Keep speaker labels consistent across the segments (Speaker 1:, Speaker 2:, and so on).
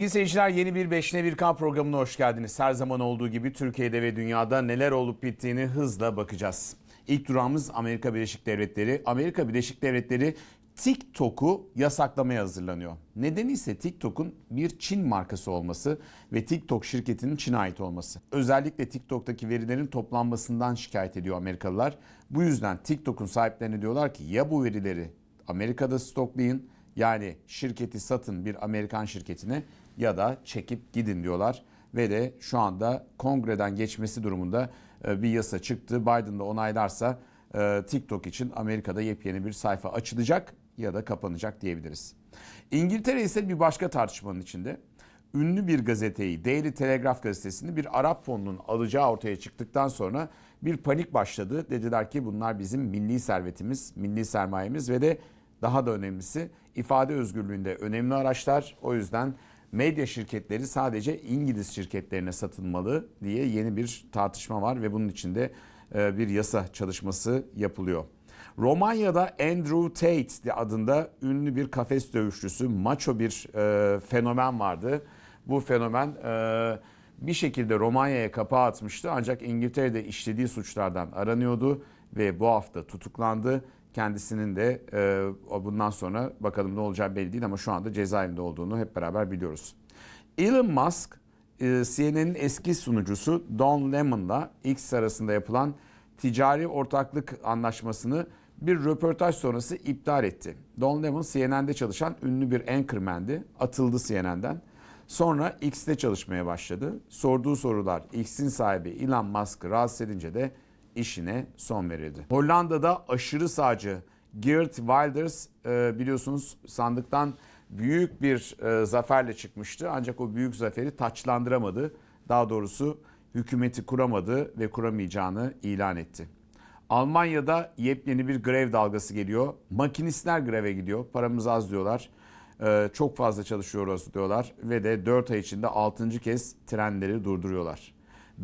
Speaker 1: İyi seyirciler yeni bir 5'ne 1K programına hoş geldiniz. Her zaman olduğu gibi Türkiye'de ve dünyada neler olup bittiğini hızla bakacağız. İlk durağımız Amerika Birleşik Devletleri. Amerika Birleşik Devletleri TikTok'u yasaklamaya hazırlanıyor. Nedeni ise TikTok'un bir Çin markası olması ve TikTok şirketinin Çin'e ait olması. Özellikle TikTok'taki verilerin toplanmasından şikayet ediyor Amerikalılar. Bu yüzden TikTok'un sahiplerine diyorlar ki ya bu verileri Amerika'da stoklayın yani şirketi satın bir Amerikan şirketine ya da çekip gidin diyorlar. Ve de şu anda kongreden geçmesi durumunda e, bir yasa çıktı. Biden da onaylarsa e, TikTok için Amerika'da yepyeni bir sayfa açılacak ya da kapanacak diyebiliriz. İngiltere ise bir başka tartışmanın içinde. Ünlü bir gazeteyi Daily Telegraph gazetesini bir Arap fonunun alacağı ortaya çıktıktan sonra bir panik başladı. Dediler ki bunlar bizim milli servetimiz, milli sermayemiz ve de daha da önemlisi ifade özgürlüğünde önemli araçlar. O yüzden medya şirketleri sadece İngiliz şirketlerine satılmalı diye yeni bir tartışma var ve bunun içinde e, bir yasa çalışması yapılıyor. Romanya'da Andrew Tate adında ünlü bir kafes dövüşçüsü, maço bir e, fenomen vardı. Bu fenomen e, bir şekilde Romanya'ya kapağı atmıştı ancak İngiltere'de işlediği suçlardan aranıyordu ve bu hafta tutuklandı. Kendisinin de e, bundan sonra bakalım ne olacağı belli değil ama şu anda cezaevinde olduğunu hep beraber biliyoruz. Elon Musk e, CNN'in eski sunucusu Don Lemon'la X arasında yapılan ticari ortaklık anlaşmasını bir röportaj sonrası iptal etti. Don Lemon CNN'de çalışan ünlü bir anchorman'di. Atıldı CNN'den. Sonra X'te çalışmaya başladı. Sorduğu sorular X'in sahibi Elon Musk'ı rahatsız edince de işine son verildi. Hollanda'da aşırı sağcı Geert Wilders e, biliyorsunuz sandıktan büyük bir e, zaferle çıkmıştı. Ancak o büyük zaferi taçlandıramadı. Daha doğrusu hükümeti kuramadı ve kuramayacağını ilan etti. Almanya'da yepyeni bir grev dalgası geliyor. Makinistler greve gidiyor. Paramız az diyorlar. Ee, çok fazla çalışıyoruz diyorlar. Ve de 4 ay içinde 6. kez trenleri durduruyorlar.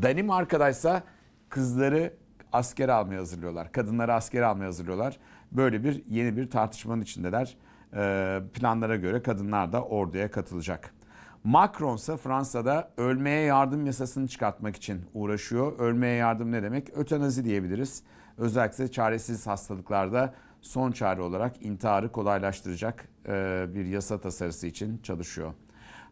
Speaker 1: Danimarka'da ise kızları asker almaya hazırlıyorlar. Kadınları asker almaya hazırlıyorlar. Böyle bir yeni bir tartışmanın içindeler. Ee, planlara göre kadınlar da orduya katılacak. Macron ise Fransa'da ölmeye yardım yasasını çıkartmak için uğraşıyor. Ölmeye yardım ne demek? Ötenazi diyebiliriz. Özellikle çaresiz hastalıklarda son çare olarak intiharı kolaylaştıracak e, bir yasa tasarısı için çalışıyor.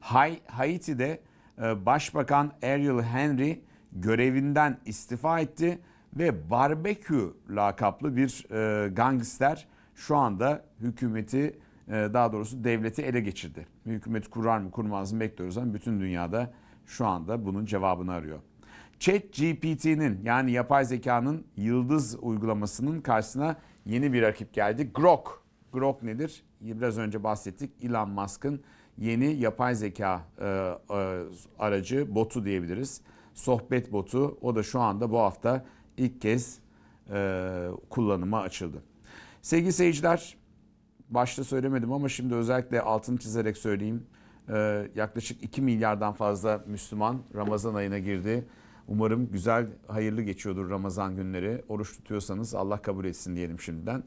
Speaker 1: Hay- Haiti'de e, Başbakan Ariel Henry görevinden istifa etti ve barbekü lakaplı bir e, gangster şu anda hükümeti e, daha doğrusu devleti ele geçirdi. Hükümeti kurar mı kurmaz mı bekliyoruz ama bütün dünyada şu anda bunun cevabını arıyor. Chat GPT'nin yani yapay zekanın yıldız uygulamasının karşısına yeni bir rakip geldi. Grok. Grok nedir? Biraz önce bahsettik. Elon Musk'ın yeni yapay zeka e, e, aracı botu diyebiliriz. Sohbet botu. O da şu anda bu hafta ilk kez e, kullanıma açıldı. Sevgili seyirciler, başta söylemedim ama şimdi özellikle altını çizerek söyleyeyim. Ee, yaklaşık 2 milyardan fazla Müslüman Ramazan ayına girdi. Umarım güzel, hayırlı geçiyordur Ramazan günleri. Oruç tutuyorsanız Allah kabul etsin diyelim şimdiden.